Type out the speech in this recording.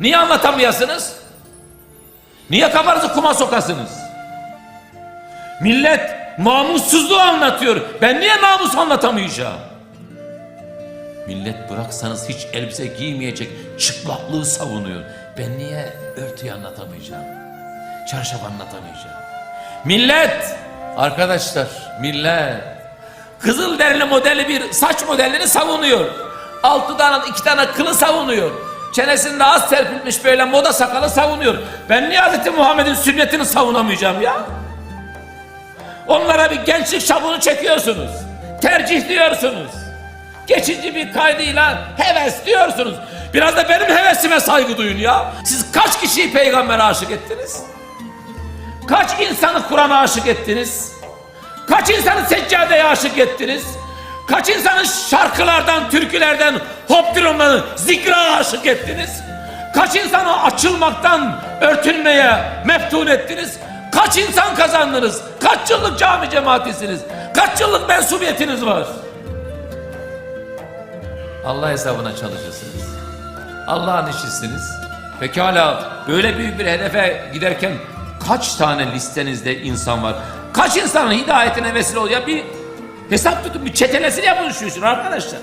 Niye anlatamıyorsunuz? Niye kafanızı kuma sokasınız? Millet namussuzluğu anlatıyor. Ben niye namus anlatamayacağım? Millet bıraksanız hiç elbise giymeyecek çıplaklığı savunuyor. Ben niye örtüyü anlatamayacağım? Çarşaf anlatamayacağım. Millet, arkadaşlar millet Kızıl derili modeli bir saç modelini savunuyor. Altı tane iki tane kılı savunuyor. Çenesinde az serpilmiş böyle moda sakalı savunuyor. Ben niye Hazreti Muhammed'in sünnetini savunamayacağım ya? Onlara bir gençlik şabunu çekiyorsunuz. Tercih diyorsunuz. Geçici bir kaydıyla heves diyorsunuz. Biraz da benim hevesime saygı duyun ya. Siz kaç kişiyi peygambere aşık ettiniz? Kaç insanı Kur'an'a aşık ettiniz? Kaç insanı seccadeye aşık ettiniz? Kaç insanı şarkılardan, türkülerden, hoptironları, zikra aşık ettiniz? Kaç insanı açılmaktan örtünmeye meftun ettiniz? Kaç insan kazandınız? Kaç yıllık cami cemaatisiniz? Kaç yıllık mensubiyetiniz var? Allah hesabına çalışırsınız. Allah'ın işçisiniz. Pekala böyle büyük bir hedefe giderken kaç tane listenizde insan var? Kaç insanın hidayetine vesile oluyor? Bir hesap tutun, bir şu işin arkadaşlar.